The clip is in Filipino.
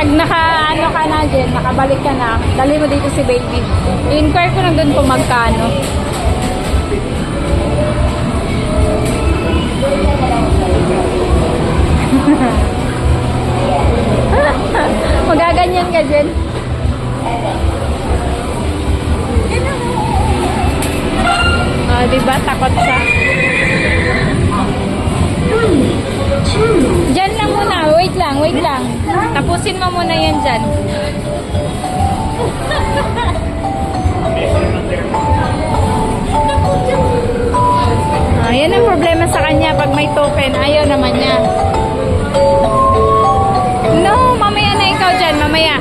pag naka, ano ka na dyan, nakabalik ka na, dali mo dito si baby. I-inquire ko lang doon kung magkano. Magaganyan ka dyan. Uh, ah, diba, takot siya. Wait lang. Tapusin mo muna yan dyan. Ah, yan ang problema sa kanya pag may token. Ayaw naman niya. No, mamaya na ikaw dyan. Mamaya.